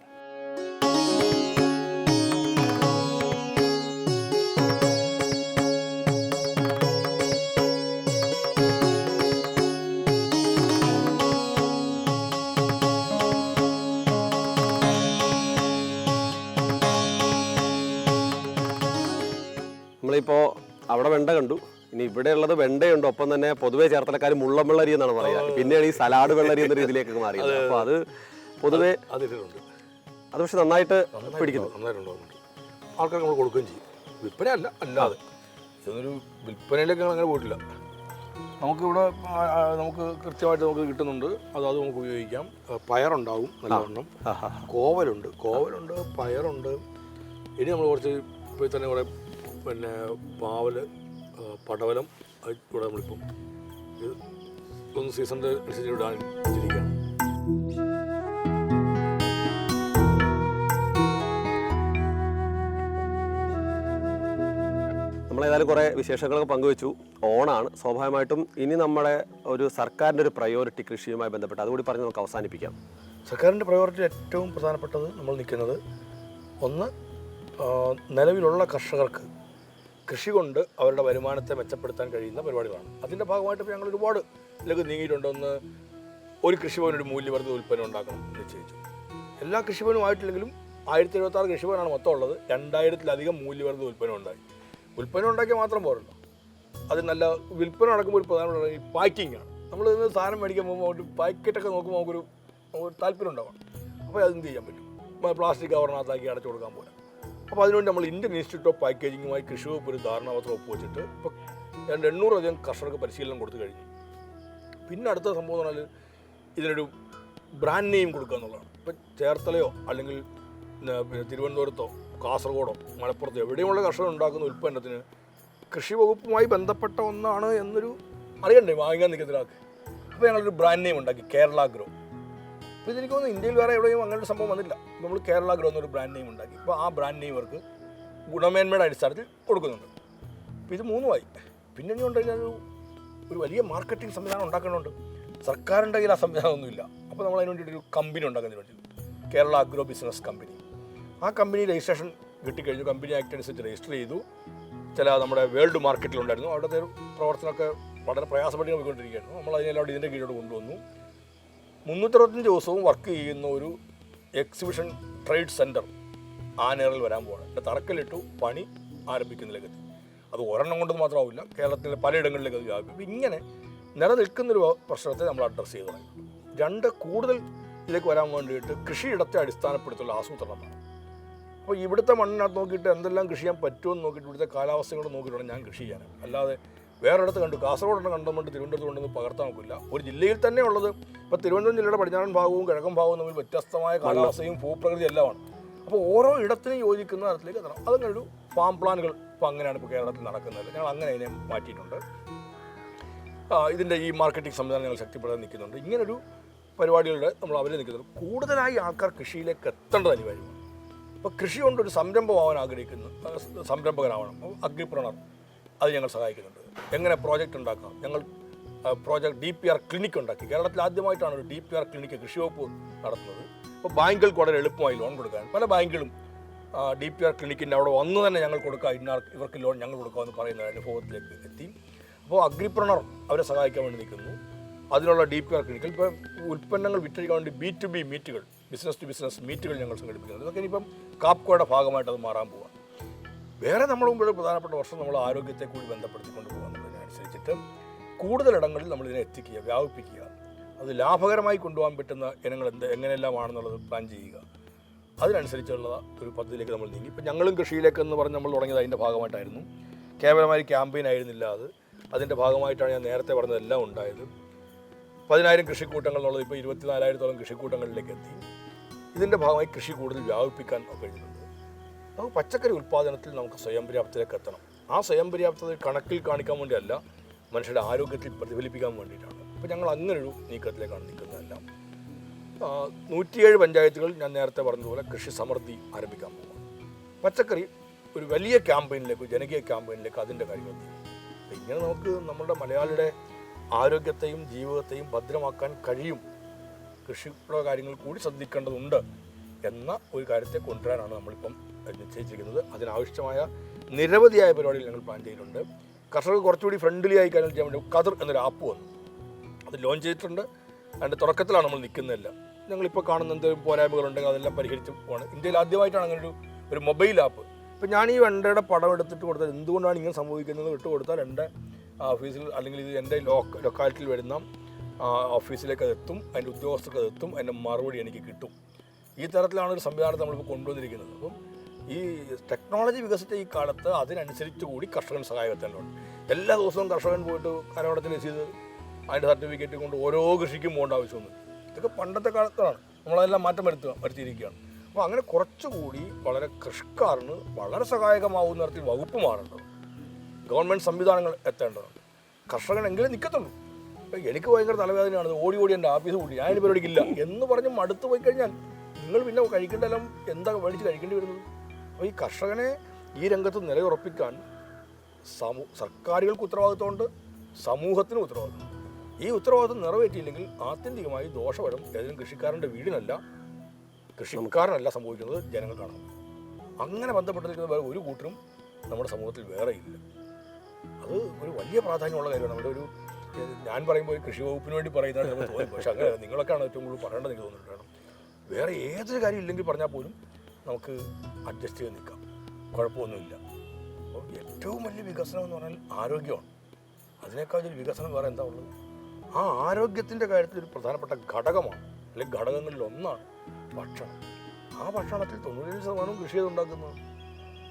വെണ്ട കണ്ടു. ഇനി ഇവിടെ ഉള്ളത് വെണ്ടയുണ്ട്. ഒപ്പം തന്നെ പൊതുവേ ചേർത്തലക്കാർ മുള്ളം വെള്ളരി എന്നാണ് പറയുക. പിന്നെയാണ് ഈ സലാഡ് വെള്ളരി എന്ന രീതിയിലേക്ക് <laughs> മാറിയത്. അപ്പൊ അത് പൊതുവെ അത് പക്ഷെ നന്നായിട്ട് പിടിക്കുന്നു. ആൾക്കാർക്ക് നമ്മൾ കൊടുക്കുകയും ചെയ്യും. വിൽപ്പന അല്ല അല്ലാതെ. ഇതൊരു വിൽപ്പനയിലേക്ക് അങ്ങനെ പോയിട്ടില്ല. നമുക്കിവിടെ നമുക്ക് കൃത്യമായിട്ട് നമുക്ക് കിട്ടുന്നുണ്ട്. അത് അത് നമുക്ക് ഉപയോഗിക്കാം. പയറുണ്ടാവും നല്ലവണ്ണം. കോവലുണ്ട്. കോവലുണ്ട് പയറുണ്ട്. ഇനി നമ്മൾ കുറച്ച് ഇപ്പോൾ തന്നെ കുറേ പിന്നെ പാവൽ പടവലം കൂടെ നമ്മളിപ്പം ഇത് ഒന്ന് സീസണിന്റെ അനുസരിച്ച് ഇടാൻ വെച്ചിരിക്കുകയാണ്. നമ്മൾ ഏതായാലും കുറേ വിശേഷങ്ങളൊക്കെ പങ്കുവെച്ചു. ഓണാണ്. സ്വാഭാവികമായിട്ടും ഇനി നമ്മുടെ ഒരു സർക്കാരിന്റെ ഒരു പ്രയോറിറ്റി കൃഷിയുമായി ബന്ധപ്പെട്ട് അതുകൂടി പറഞ്ഞ് നമുക്ക് അവസാനിപ്പിക്കാം. സർക്കാരിന്റെ പ്രയോറിറ്റി ഏറ്റവും പ്രധാനപ്പെട്ടത് നമ്മൾ നിൽക്കുന്നത് ഒന്ന് നിലവിലുള്ള കർഷകർക്ക് കൃഷി കൊണ്ട് അവരുടെ വരുമാനത്തെ മെച്ചപ്പെടുത്താൻ കഴിയുന്ന പരിപാടികളാണ്. അതിന്റെ ഭാഗമായിട്ട് ഇപ്പോൾ ഞങ്ങൾ ഒരുപാട് ഇതിലേക്ക് നീങ്ങിയിട്ടുണ്ട്. ഒന്ന് ഒരു കൃഷിഭവൻ ഒരു മൂല്യവർദ്ധിത ഉൽപ്പന്നം ഉണ്ടാക്കണം നിശ്ചയിച്ചു. എല്ലാ കൃഷിഭവനും ആയിട്ടില്ലെങ്കിലും ആയിരത്തി എഴുപത്തി ആറ് കൃഷിഭവനാണ് മൊത്തം ഉള്ളത്. രണ്ടായിരത്തിലധികം മൂല്യവർദ്ധിത ഉൽപ്പന്നം ഉണ്ടായി. ഉൽപ്പന്നം ഉണ്ടാക്കിയാൽ മാത്രം പോരല്ലോ. അത് നല്ല വിൽപ്പന നടക്കുമ്പോൾ ഒരു പ്രധാനപ്പെട്ട ഈ പാക്കിംഗ് ആണ്. നമ്മൾ ഇന്ന് സാധനം മേടിക്കാൻ പോകുമ്പോൾ ഒരു പാക്കറ്റൊക്കെ നോക്കുമ്പോൾ നമുക്കൊരു ഒരു താല്പര്യം ഉണ്ടാവണം. അപ്പോൾ അതെന്ത് ചെയ്യാൻ പറ്റും? പ്ലാസ്റ്റിക് കവറിനകത്താക്കി അടച്ചു കൊടുക്കാൻ പോരാ. അപ്പോൾ അതിനുവേണ്ടി നമ്മൾ ഇന്ത്യൻ ഇൻസ്റ്റിറ്റ്യൂട്ട് ഓഫ് പാക്കേജിങ്ങുമായി കൃഷി വകുപ്പ് ഒരു ധാരണാപത്രം ഒപ്പുവെച്ചിട്ട് ഇപ്പോൾ രണ്ട് എണ്ണൂറധികം കർഷകർക്ക് പരിശീലനം കൊടുത്തു കഴിഞ്ഞു. പിന്നെ അടുത്ത സംഭവം എന്ന് പറഞ്ഞാൽ ഇതിനൊരു ബ്രാൻഡ് നെയിം കൊടുക്കുക എന്നുള്ളതാണ്. ഇപ്പം ചേർത്തലയോ അല്ലെങ്കിൽ പിന്നെ തിരുവനന്തപുരത്തോ കാസർഗോഡോ മലപ്പുറത്തോ എവിടെയുമുള്ള കർഷകർ ഉണ്ടാക്കുന്ന ഉൽപ്പന്നത്തിന് കൃഷി വകുപ്പുമായി ബന്ധപ്പെട്ട ഒന്നാണ് എന്നൊരു അറിയണ്ടേ? വാങ്ങിക്കാൻ നിൽക്കുന്ന ഒരാൾക്ക്. അപ്പോൾ ഞങ്ങളൊരു ബ്രാൻഡ് നെയിം ഉണ്ടാക്കി. കേരള ഗ്രോ അപ്പോൾ ഇതെനിക്ക് തോന്നുന്നു ഇന്ത്യയിൽ വേറെ എവിടെയും അങ്ങനെ ഒരു സംഭവം വന്നില്ല നമ്മൾ കേരള ഗ്രോ എന്നൊരു ബ്രാൻഡ് നെയിം ഉണ്ടാക്കി. അപ്പോൾ ആ ബ്രാൻഡ് നെയിം അവർക്ക് ഗുണമേന്മയുടെ അടിസ്ഥാനത്തിൽ കൊടുക്കുന്നുണ്ട്. അപ്പോൾ ഇത് മൂന്നുമായി. പിന്നെ ഇനി കഴിഞ്ഞാൽ ഒരു ഒരു വലിയ മാർക്കറ്റിംഗ് സംവിധാനം ഉണ്ടാക്കേണ്ടതുണ്ട്. സർക്കാരിന്റെ കയ്യിൽ ആ സംവിധാനമൊന്നുമില്ല. അപ്പോൾ നമ്മൾ അതിന് വേണ്ടിയിട്ട് ഒരു കമ്പനി ഉണ്ടാക്കുന്നതിന് വേണ്ടി. കേരള അഗ്രോ ബിസിനസ് കമ്പനി ആ കമ്പനി രജിസ്ട്രേഷൻ കിട്ടിക്കഴിഞ്ഞു. കമ്പനി ആക്ട് അനുസരിച്ച് രജിസ്റ്റർ ചെയ്തു. ചില നമ്മുടെ വേൾഡ് മാർക്കറ്റിലുണ്ടായിരുന്നു അവിടുത്തെ പ്രവർത്തനമൊക്കെ വളരെ പ്രയാസപ്പെട്ട് പോയിക്കൊണ്ടിരിക്കുകയായിരുന്നു നമ്മൾ അതിനെല്ലാം ഇതിന്റെ കീഴോട് കൊണ്ടുവന്നു. മുന്നൂറ്ററുപത്തഞ്ച് ദിവസവും വർക്ക് ചെയ്യുന്ന ഒരു എക്സിബിഷൻ ട്രേഡ് സെന്റർ ആനേറിൽ വരാൻ പോകണം എന്റെ തറക്കല്ലിട്ടു പണി ആരംഭിക്കുന്നതിലേക്ക് അത് ഒരെണ്ണം കൊണ്ട് മാത്രമാവില്ല കേരളത്തിലെ പലയിടങ്ങളിലേക്ക് അത് വ്യാപിക്കും ഇങ്ങനെ നിലനിൽക്കുന്നൊരു പ്രശ്നത്തെ നമ്മൾ അഡ്രസ്സ് ചെയ്ത് രണ്ട് കൂടുതൽ ഇതിലേക്ക് വരാൻ വേണ്ടിയിട്ട് കൃഷിയിടത്തെ അടിസ്ഥാനപ്പെടുത്തുള്ള ആസൂത്രണമാണ് അപ്പോൾ ഇവിടുത്തെ മണ്ണിനകത്ത് നോക്കിയിട്ട് എന്തെല്ലാം കൃഷി ചെയ്യാൻ പറ്റുമെന്ന് നോക്കിയിട്ട് ഇവിടുത്തെ കാലാവസ്ഥയോട് നോക്കിയിട്ടാണ് ഞാൻ കൃഷി ചെയ്യാൻ അല്ലാതെ വേറൊരിടത്ത് കണ്ടു. കാസർഗോഡ് കണ്ടുകൊണ്ട് തിരുവനന്തപുരത്ത് കൊണ്ടൊന്നും പകർത്താൻ നോക്കില്ല ഒരു ജില്ലയിൽ തന്നെ ഉള്ളത് ഇപ്പോൾ തിരുവനന്തപുരം ജില്ലയുടെ പടിഞ്ഞാറൻ ഭാഗവും കിഴക്കൻ ഭാഗവും തമ്മിൽ വ്യത്യസ്തമായ കാലാവസ്ഥയും ഭൂപ്രകൃതി എല്ലാമാണ്. അപ്പോൾ ഓരോ ഇടത്തിനും യോജിക്കുന്ന തരത്തിലേക്ക് എത്തണം. അതങ്ങനെ ഒരു ഫാം പ്ലാനുകൾ ഇപ്പോൾ അങ്ങനെയാണ് ഇപ്പോൾ കേരളത്തിൽ നടക്കുന്നത്. ഞങ്ങൾ അങ്ങനെ അതിനെ മാറ്റിയിട്ടുണ്ട്. ഇതിന്റെ ഈ മാർക്കറ്റിംഗ് സംവിധാനം ഞങ്ങൾ ശക്തിപ്പെടാൻ നിൽക്കുന്നുണ്ട്. ഇങ്ങനൊരു പരിപാടികളുടെ നമ്മൾ അവരെ നിൽക്കുന്നുണ്ട്. കൂടുതലായി ആൾക്കാർ കൃഷിയിലേക്ക് എത്തേണ്ടത് അനിവാര്യമാണ്. ഇപ്പോൾ കൃഷി കൊണ്ടൊരു സംരംഭമാവാൻ ആഗ്രഹിക്കുന്നു. സംരംഭകനാവണം അഗ്രിപ്രണർ. അത് ഞങ്ങൾ സഹായിക്കുന്നുണ്ട്. എങ്ങനെ പ്രോജക്റ്റ് ഉണ്ടാക്കാം? ഞങ്ങൾ project D P R clinic ഉണ്ടാക്കി. കേരളത്തിൽ ആദ്യമായിട്ടാണ് ഒരു ഡി പി ആർ ക്ലിനിക്ക് കൃഷി വകുപ്പ് നടത്തുന്നത്. ഇപ്പോൾ ബാങ്കുകൾക്ക് വളരെ എളുപ്പമായി ലോൺ കൊടുക്കാൻ. പല ബാങ്കുകളും ഡി പി ആർ ക്ലിനിക്കിന്റെ അവിടെ വന്ന് തന്നെ ഞങ്ങൾ കൊടുക്കുക. ഇന്നാർ ഇവർക്ക് ലോൺ ഞങ്ങൾ കൊടുക്കാമെന്ന് പറയുന്ന അനുഭവത്തിലേക്ക് എത്തി. അപ്പോൾ അഗ്രിപ്രണർ അവരെ സഹായിക്കാൻ വേണ്ടി നിൽക്കുന്നു. അതിനുള്ള ഡി പി ആർ ക്ലിനിക്കൽ ഇപ്പോൾ ഉൽപ്പന്നങ്ങൾ വിറ്റഴിക്കാൻ വേണ്ടി ബി ടു ബി മീറ്റുകൾ ബിസിനസ് ടു ബിസിനസ് മീറ്റുകൾ ഞങ്ങൾ സംഘടിപ്പിക്കുന്നത് ഇതൊക്കെ ഇനിയിപ്പം കാപ്കോയുടെ ഭാഗമായിട്ട് അത് മാറാൻ പോവാം. വേറെ നമ്മൾ മുമ്പ് പ്രധാനപ്പെട്ട വർഷം നമ്മൾ ആരോഗ്യത്തെ കൂടി ബന്ധപ്പെടുത്തിക്കൊണ്ട് പോകുന്നതിനനുസരിച്ചിട്ട് കൂടുതലിടങ്ങളിൽ നമ്മൾ ഇതിനെ എത്തിക്കുക വ്യാപിപ്പിക്കുക. അത് ലാഭകരമായി കൊണ്ടുപോകാൻ പറ്റുന്ന ഇനങ്ങൾ എന്ത് എങ്ങനെയെല്ലാമാണെന്നുള്ളത് പ്ലാൻ ചെയ്യുക. അതിനനുസരിച്ചുള്ള ഒരു പദ്ധതിയിലേക്ക് നമ്മൾ നീങ്ങി. ഇപ്പം ഞങ്ങളും കൃഷിയിലേക്ക് എന്ന് പറഞ്ഞ് നമ്മൾ തുടങ്ങിയത് അതിന്റെ ഭാഗമായിട്ടായിരുന്നു. കേവലമായി ക്യാമ്പയിൻ ആയിരുന്നില്ല അത്. അതിന്റെ ഭാഗമായിട്ടാണ് ഞാൻ നേരത്തെ പറഞ്ഞതെല്ലാം ഉണ്ടായത്. പതിനായിരം കൃഷിക്കൂട്ടങ്ങൾ എന്നുള്ളത് ഇപ്പോൾ ഇരുപത്തിനാലായിരത്തോളം കൃഷിക്കൂട്ടങ്ങളിലേക്ക് എത്തി. ഇതിന്റെ ഭാഗമായി കൃഷി കൂടുതൽ വ്യാപിപ്പിക്കാൻ കഴിഞ്ഞിട്ടുണ്ട് നമുക്ക് പച്ചക്കറി ഉൽപ്പാദനത്തിൽ നമുക്ക് സ്വയം പര്യാപ്തതയിലേക്ക് എത്തണം. ആ സ്വയം പര്യാപ്തത കണക്കിൽ കാണിക്കാൻ വേണ്ടിയല്ല മനുഷ്യരുടെ ആരോഗ്യത്തിൽ പ്രതിഫലിപ്പിക്കാൻ വേണ്ടിയിട്ടാണ്. അപ്പോൾ ഞങ്ങൾ അങ്ങനൊരു നീക്കത്തിലേക്കാണ് നിൽക്കുന്നതല്ല നൂറ്റിയേഴ് പഞ്ചായത്തുകൾ ഞാൻ നേരത്തെ പറഞ്ഞതുപോലെ കൃഷി സമൃദ്ധി ആരംഭിക്കാൻ പോകും പച്ചക്കറി ഒരു വലിയ ക്യാമ്പയിനിലേക്ക് ജനകീയ ക്യാമ്പയിനിലേക്ക് അതിന്റെ കാര്യങ്ങൾ ഇങ്ങനെ നമുക്ക് നമ്മുടെ മലയാളിയുടെ ആരോഗ്യത്തെയും ജീവിതത്തെയും ഭദ്രമാക്കാൻ കഴിയും. കൃഷിയുടെ കാര്യങ്ങൾ കൂടി ശ്രദ്ധിക്കേണ്ടതുണ്ട് എന്ന ഒരു കാര്യത്തെ കൊണ്ടുവരാനാണ് നമ്മളിപ്പം നിശ്ചയിച്ചിരിക്കുന്നത്. അതിനാവശ്യമായ നിരവധിയായ പരിപാടികൾ ഞങ്ങൾ പ്ലാൻ ചെയ്തിട്ടുണ്ട്. കർഷകർ കുറച്ചുകൂടി ഫ്രണ്ട്ലി ആയി കാര്യങ്ങൾ ചെയ്യാൻ വേണ്ടി കതിർ എന്നൊരു ആപ്പ് വന്നു. അത് ലോഞ്ച് ചെയ്തിട്ടുണ്ട്. അതിന്റെ തുടക്കത്തിലാണ് നമ്മൾ നിൽക്കുന്നതെല്ലാം. ഞങ്ങളിപ്പോൾ കാണുന്ന എന്തെങ്കിലും പോരായ്മകളുണ്ടെങ്കിൽ അതെല്ലാം പരിഹരിച്ച് പോകണം ഇന്ത്യയിൽ ആദ്യമായിട്ടാണ് അങ്ങനെ ഒരു ഒരു മൊബൈൽ ആപ്പ് ഇപ്പം ഞാൻ ഈ വെണ്ടയുടെ പടം എടുത്തിട്ട് കൊടുത്താൽ എന്തുകൊണ്ടാണ് ഇങ്ങനെ സംഭവിക്കുന്നത് ഇട്ട് കൊടുത്താൽ എന്റെ ഓഫീസിൽ അല്ലെങ്കിൽ ഇത് എന്റെ ലോക്ക ലൊക്കാലിറ്റിയിൽ വരുന്ന ഓഫീസിലേക്ക് അത് എത്തും. അതിന്റെ ഉദ്യോഗസ്ഥർക്ക് അത് എത്തും. അതിന്റെ മറുപടി എനിക്ക് കിട്ടും. ഈ തരത്തിലാണ് ഒരു സംവിധാനം നമ്മളിപ്പോൾ കൊണ്ടുവന്നിരിക്കുന്നത്. അപ്പം ഈ ടെക്നോളജി വികസിച്ച ഈ കാലത്ത് അതിനനുസരിച്ച് കൂടി കർഷകൻ സഹായകത്തേണ്ടതുണ്ട് എല്ലാ ദിവസവും കർഷകൻ പോയിട്ട് കരവടത്തിൽ ചെയ്ത് അതിന്റെ സർട്ടിഫിക്കറ്റ് കൊണ്ട് ഓരോ കൃഷിക്കും പോകേണ്ട ആവശ്യമൊന്നും ഇതൊക്കെ പണ്ടത്തെ കാലത്താണ്. നമ്മളതെല്ലാം മാറ്റം വരുത്തുക വരുത്തിയിരിക്കുകയാണ്. അപ്പോൾ അങ്ങനെ കുറച്ചുകൂടി വളരെ കൃഷിക്കാരന് വളരെ സഹായകമാവുന്ന തരത്തിൽ വകുപ്പ് മാറേണ്ടത്. ഗവൺമെന്റ് സംവിധാനങ്ങൾ എത്തേണ്ടതുണ്ട് കർഷകനെങ്കിലും നിൽക്കത്തുള്ളൂ അപ്പോൾ എനിക്ക് ഭയങ്കര തലവേദനയാണ്. ഓടി ഓടി എന്റെ ആഫീസ് കൂടി ഞാൻ ഇനി പരിപാടിക്കില്ല എന്ന് പറഞ്ഞ് മടുത്ത് പോയി കഴിഞ്ഞാൽ നിങ്ങൾ പിന്നെ കഴിക്കേണ്ടതെല്ലാം എന്താ മേടിച്ച് കഴിക്കേണ്ടി വരുന്നത്? അപ്പോൾ ഈ കർഷകനെ ഈ രംഗത്ത് നിലയുറപ്പിക്കാൻ സമൂ സർക്കാരുകൾക്ക് ഉത്തരവാദിത്വമുണ്ട് സമൂഹത്തിന് ഉത്തരവാദിത്വം. ഈ ഉത്തരവാദിത്വം നിറവേറ്റിയില്ലെങ്കിൽ ആത്യന്തികമായി ദോഷഫലം ഏതെങ്കിലും കൃഷിക്കാരന്റെ വീടിനല്ല കൃഷിക്കാരനല്ല സംഭവിക്കുന്നത് ജനങ്ങൾക്കാണ്. അങ്ങനെ ബന്ധപ്പെട്ടിരിക്കുന്ന വേറെ ഒരു കൂട്ടരും നമ്മുടെ സമൂഹത്തിൽ വേറെ ഇല്ല. അത് ഒരു വലിയ പ്രാധാന്യമുള്ള കാര്യമാണ്. നമ്മുടെ ഒരു ഞാൻ പറയുമ്പോൾ കൃഷി വകുപ്പിന് വേണ്ടി പറയുന്നതാണ് നമുക്ക് തോന്നുന്നത്. പക്ഷേ അങ്ങനെ നിങ്ങളൊക്കെയാണ് ഏറ്റവും കൂടുതൽ പറയേണ്ടത് എനിക്ക് തോന്നുന്നുണ്ട് വേറെ ഏതൊരു കാര്യം ഇല്ലെങ്കിൽ പറഞ്ഞാൽ പോലും നമുക്ക് അഡ്ജസ്റ്റ് ചെയ്ത് നിൽക്കാം. കുഴപ്പമൊന്നുമില്ല. അപ്പോൾ ഏറ്റവും വലിയ വികസനം എന്ന് പറഞ്ഞാൽ ആരോഗ്യമാണ്. അതിനേക്കാൾ ഒരു വികസനം വേറെ എന്താ ഉള്ളത്? ആ ആരോഗ്യത്തിന്റെ കാര്യത്തിൽ ഒരു പ്രധാനപ്പെട്ട ഘടകമാണ്. അല്ലെങ്കിൽ ഘടകങ്ങളിൽ ഒന്നാണ് ഭക്ഷണം. ആ ഭക്ഷണത്തിൽ തൊണ്ണൂറ്റഞ്ച് ശതമാനവും കൃഷി ചെയ്തുണ്ടാക്കുന്നത്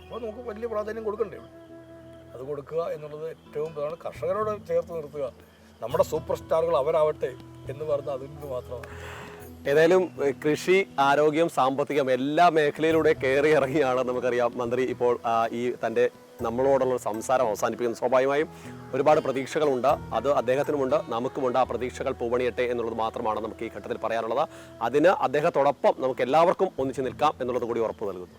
അപ്പോൾ നമുക്ക് വലിയ പ്രാധാന്യം കൊടുക്കണ്ടേ? അത് കൊടുക്കുക എന്നുള്ളത് ഏറ്റവും പ്രധാന. കർഷകരോട് ചേർത്ത് നിർത്തുക. നമ്മുടെ സൂപ്പർ സ്റ്റാറുകൾ അവരാവട്ടെ എന്ന് പറഞ്ഞാൽ അതിൽ മാത്രമാണ്. ഏതായാലും കൃഷി ആരോഗ്യം സാമ്പത്തികം എല്ലാ മേഖലയിലൂടെ കയറി ഇറങ്ങിയാണ് നമുക്കറിയാം മന്ത്രി ഇപ്പോൾ ഈ തന്റെ നമ്മളോടുള്ള സംസാരം അവസാനിപ്പിക്കുന്നത് സ്വാഭാവികമായും ഒരുപാട് പ്രതീക്ഷകളുണ്ട്. അത് അദ്ദേഹത്തിനുമുണ്ട് നമുക്കുമുണ്ട്. ആ പ്രതീക്ഷകൾ പൂവണിയട്ടെ എന്നുള്ളത് മാത്രമാണ് നമുക്ക് ഈ ഘട്ടത്തിൽ പറയാനുള്ളത്. അതിന് അദ്ദേഹത്തോടൊപ്പം നമുക്ക് എല്ലാവർക്കും ഒന്നിച്ചു നിൽക്കാം എന്നുള്ളത് കൂടി ഉറപ്പ് നൽകുന്നു.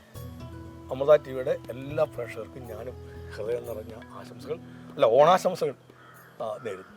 അമൃത ടിവിയുടെ എല്ലാ പ്രേക്ഷകർക്കും ഞാനും ഹൃദയം നിറഞ്ഞ ആശംസകൾ അല്ല ഓണാശംസകൾ നേരുന്നു.